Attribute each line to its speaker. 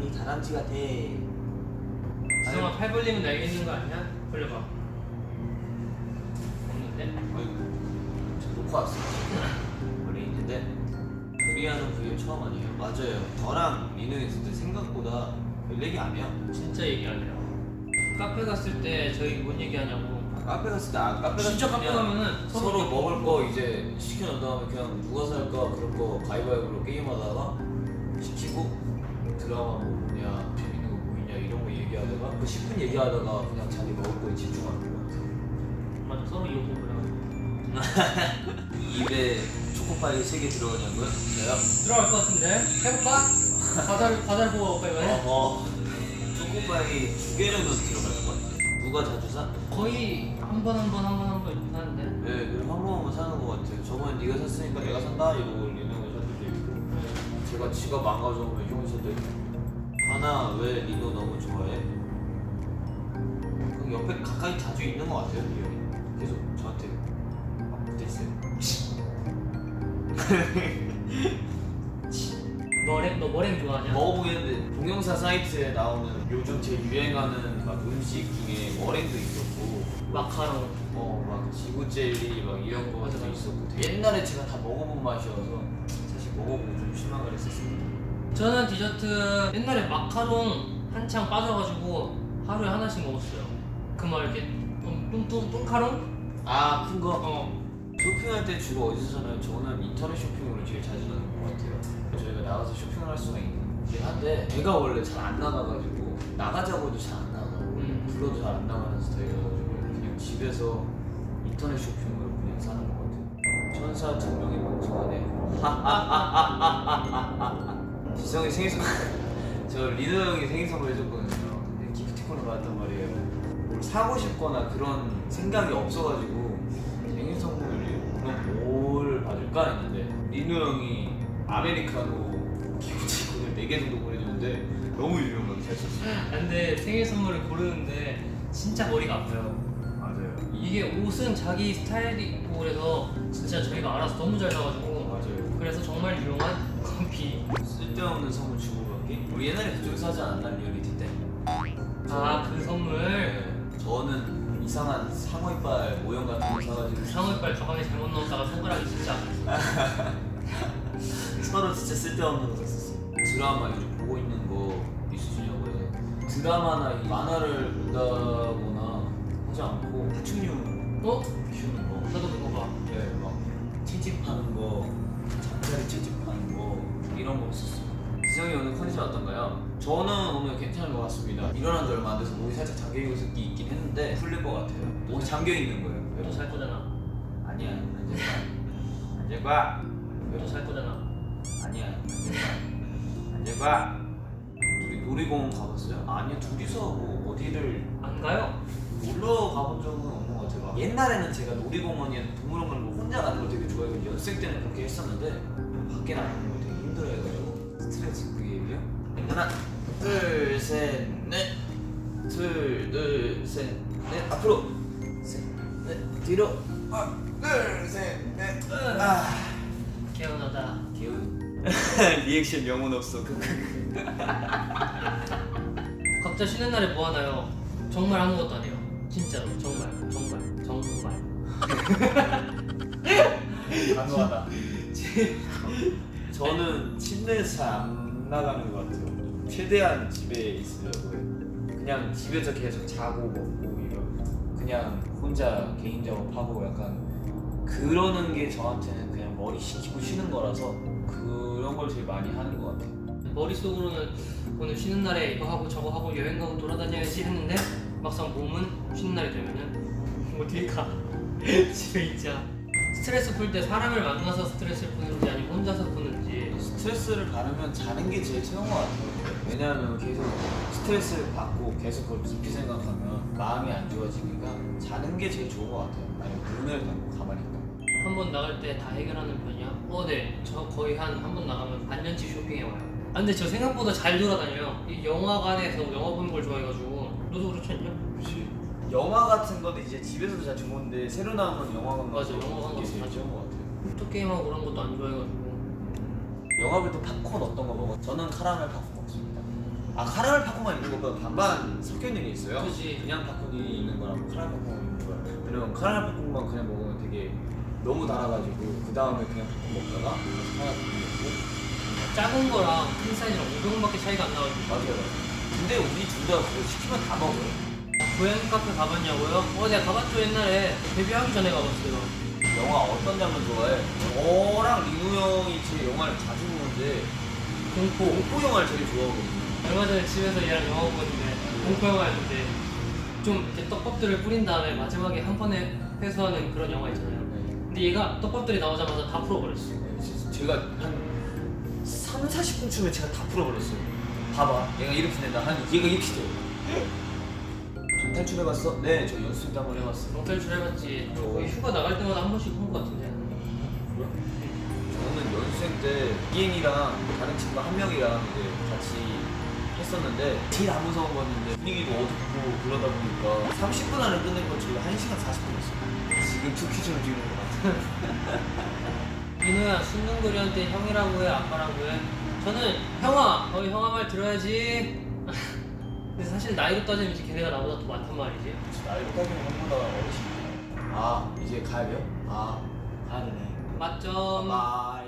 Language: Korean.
Speaker 1: 아니 다람쥐 같아.
Speaker 2: 지성아 팔 벌리면 날겠는 거 아니야? 벌려봐 없는데?
Speaker 1: 아이고, 저 놓고 왔어. 머리 있는데 요리하는 그게 처음 아니에요? 맞아요. 저랑 민우 있을 때 생각보다 안 해요.
Speaker 2: 진짜 얘기 안 해요 카페 갔을 때 저희 뭔 얘기하냐고
Speaker 1: 카페 갔을 때 아, 카페 갔을
Speaker 2: 진짜
Speaker 1: 때
Speaker 2: 카페
Speaker 1: 그냥
Speaker 2: 가면은
Speaker 1: 서로
Speaker 2: 서로
Speaker 1: 먹을 거 이제 시켜놓은 다음에 그냥 누가 살까 그런 거 가위바위보로 게임하다가 시키고 드라마 뭐 보냐 재밌는 거 보이냐 이런 거 얘기하다가 그 10분 얘기하다가 그냥 자기 먹을 거에 집중하는 거 같아요.
Speaker 2: 맞아 서로 이거 그래
Speaker 1: 입에 초코파이 3개 들어가냐고요? 저요?
Speaker 2: 들어갈 것 같은데? 해볼까? 과자를 과자를 보고 갈까 이번에?
Speaker 1: 어허 초코파이 두 개는 들어갈 것 같아요. 누가 자주 사?
Speaker 2: 거의 한 번 한 번 한 번 한 번 이렇게 사는데
Speaker 1: 네, 한 번만 사는 것 같아요. 저번에 네가 샀으니까 내가 산다 이러고 때도 있고 제가 지갑 안 가져오면 형이 있고 왜 리노 너무 좋아해? 그 옆에 가까이 자주 있는 것 같아요, 이 형이. 계속 저한테 막 붙어있어요.
Speaker 2: 머랭 너 머랭 좋아하냐?
Speaker 1: 먹어보겠는데 동영상 사이트에 나오는 요즘 제일 유행하는 막 음식 중에 머랭도 있었고
Speaker 2: 마카롱
Speaker 1: 어막 지구 젤리 막 이런 거도. 있었고 옛날에 제가 다 먹어본 맛이어서 사실 먹어보고 좀 실망을 했었습니다.
Speaker 2: 저는 디저트 옛날에 마카롱 한창 빠져가지고 하루에 하나씩 먹었어요 그 막 이렇게 뚱뚱 뚱카롱?
Speaker 1: 아 큰 거?
Speaker 2: 어
Speaker 1: 쇼핑할 때 주로 어디서 사나요? 저는 인터넷 쇼핑으로 제일 자주 가는 것 같아요. 저희가 나가서 쇼핑을 할 수가 있긴 한데 제가 원래 잘 안 나가가지고 나가자고 해도 잘 안 나가고
Speaker 2: 음.
Speaker 1: 불러도 잘 안 나가는 스타일이어가지고 그냥 집에서 인터넷 쇼핑으로 그냥 사는 것 같아요. 천사 두 명이 멍청하네. 지성이 생일 선물 저 리더 형이 생일 선물 해줬거든요. 근데 기프티콘을 받았단 말이에요. 뭘 사고 싶거나 그런 생각이 없어가지고 생일 선물을 그럼 뭘 받을까 했는데 리노 형이 아메리카노 기프티콘을 4개 정도 보내줬는데 너무 유명하게 잘 썼어요.
Speaker 2: 근데 생일 선물을 고르는데 진짜 머리가 아파요. 이게 옷은 자기 스타일이고 그래서 진짜 저희가 알아서 너무 잘 사가지고
Speaker 1: 맞아요.
Speaker 2: 그래서 정말 유용한 커피
Speaker 1: 쓸데없는 선물 주고 받기? 우리 옛날에 그쪽에서 하지 않았나 리얼리티 때?
Speaker 2: 아 그 선물
Speaker 1: 네, 저는 이상한 상어 이빨 모형 같은 거 사가지고
Speaker 2: 상어이빨 가방에 잘못 넣었다가 손가락이 진짜
Speaker 1: 서로 진짜 쓸데없는 거 샀었어요. 드라마 요즘 보고 있는 거 있으시냐고 해서 드라마나 이 만화를 본다
Speaker 2: 어?
Speaker 1: 키우는 거,
Speaker 2: 나도 그거 봐
Speaker 1: 네, 막 채집하는 거, 잠자리 채집하는 거 이런 거 했었어요. 지성이 오늘 컨디션 어떤가요? 저는 오늘 괜찮은 것 같습니다. 일어난 지 얼마 안 돼서 목이 살짝 잠겨 있는 게 있긴 했는데 풀릴 것 같아요. 목이 잠겨 있는 거예요.
Speaker 2: 너도 살 거잖아
Speaker 1: 아니야, 안 될 거야. 안될 거야.
Speaker 2: 너도 살 거잖아
Speaker 1: 아니야, 안 될 거야. 둘이 놀이공원 가봤어요? 아니요, 둘이서 뭐 어디를
Speaker 2: 안 가요?
Speaker 1: 놀러 가본 적은 없는 것 같아요. 옛날에는 제가 놀이공원이나 동물원을 뭐 혼자 가는 걸 되게 좋아해요. 연습생 때는 그렇게 했었는데 밖에 나가는 걸 되게 힘들어해가지고 스트레스 프리예요. 하나, 둘, 셋, 넷, 둘, 둘, 셋, 넷, 앞으로, 셋, 넷, 뒤로, 하나, 둘, 셋, 넷, 아,
Speaker 2: 개운하다
Speaker 1: 기운. 리액션 영혼 없어.
Speaker 2: 각자 쉬는 날에 뭐 하나요? 정말 아무것도 안 해요 진짜로 정말 정말 정말
Speaker 1: 단호하다. 저는 침대에서 잘 안 나가는 것 같아요. 최대한 집에 있으려고 해요. 그냥 집에서 계속 자고 먹고 이런 그냥 혼자 개인 작업하고 약간 그러는 게 저한테는 그냥 머리 식히고 쉬는 거라서 그런 걸 제일 많이 하는 것 같아요.
Speaker 2: 머릿속으로는 오늘 쉬는 날에 이거 하고 저거 하고 여행 가고 돌아다녀야지 했는데 막상 몸은 쉬는 날이 되면은 어딜 가 집에 있자 스트레스 풀 때 사람을 만나서 스트레스를 푸는지 아니면 혼자서 푸는지
Speaker 1: 스트레스를 받으면 자는 게 제일 최고인 것 같아요. 왜냐하면 계속 스트레스를 받고 계속 그걸 깊이 생각하면 마음이 안 좋아지니까 자는 게 제일 좋은 것 같아요. 아니면 눈을 감고 가만히 있다.
Speaker 2: 한 번 나갈 때 다 해결하는 편이야? 어, 네. 저 거의 한 한 번 나가면 반년치 쇼핑해 와요. 아, 근데 저 생각보다 잘 돌아다녀요. 이 영화관에서 영화 보는 걸 좋아해가지고 너도 그렇지 않냐?
Speaker 1: 그렇지. 영화 같은 거는 이제 집에서도 자주 보는데 새로 나오는 영화관
Speaker 2: 맞아,
Speaker 1: 가서
Speaker 2: 영화관
Speaker 1: 보는 게
Speaker 2: 가서
Speaker 1: 제일
Speaker 2: 자주
Speaker 1: 좋은 것 같아요.
Speaker 2: 또 게임하고 그런 것도 안 좋아해가지고
Speaker 1: 영화 볼 때 팝콘 어떤 거 먹어? 저는 카라멜 팝콘 먹습니다. 아 카라멜 팝콘만 있는 것보다 반반 섞여 있는 게 있어요.
Speaker 2: 그치.
Speaker 1: 그냥 팝콘이 있는 거랑 카라멜 팝콘이 있는 거랑. 왜냐면 카라멜 팝콘만 그냥 먹으면 되게 너무 달아가지고 그 다음에 그냥 팝콘 먹다가 카라멜 팝콘 먹고.
Speaker 2: 작은 거랑 큰 사이즈랑 500원밖에 차이가 안 나가지고
Speaker 1: 맞아요. 근데 우리 둘 다 그거 시키면 다 먹어요.
Speaker 2: 고양이 카페 가봤냐고요? 어 내가 가봤죠 옛날에 데뷔하기 전에 가봤어요
Speaker 1: 영화 어떤 장르 좋아해? 저랑 리노 형이 제 영화를 자주 보는데
Speaker 2: 공포
Speaker 1: 공포 영화를 제일 좋아하거든요.
Speaker 2: 얼마 전에 집에서 얘랑 영화 보고 있는데 공포 영화였는데 좀 이렇게 떡밥들을 뿌린 다음에 마지막에 한 번에 회수하는 그런 영화 있잖아요 근데 얘가 떡밥들이 나오자마자 다 풀어버렸어
Speaker 1: 네, 제가 한 3, 40분쯤에 제가 다 풀어버렸어요. 봐봐, 얘가 이렇게 된다. 한 얘가 이렇게 돼. 방탈출 해봤어? 네, 저 연습 때한번 해봤어요.
Speaker 2: 롱탈출 해봤지 저 거의 휴가 나갈 때마다 한 번씩 한것 같은데
Speaker 1: 저는 연습생 때 이엔이랑 다른 친구 한 명이랑 이제 같이 했었는데 제일 안 무서운 거였는데 분위기도 어둡고 그러다 보니까 30분 안에 끝낸 건 저희가 1시간 40분 했어요. 지금 투 퀴즈를 찍는 것 같아요.
Speaker 2: 민호야 순둥그리한테 형이라고 해 아빠라고 해 저는 형아 어 형아 말 들어야지 근데 사실 나이로 따지면 이제 걔네가 나보다 더 많단 말이지
Speaker 1: 나이로 따지면 형보다 어리시네요. 아, 이제 가야 돼요? 아, 가야 되네.
Speaker 2: 맞점
Speaker 1: 바이.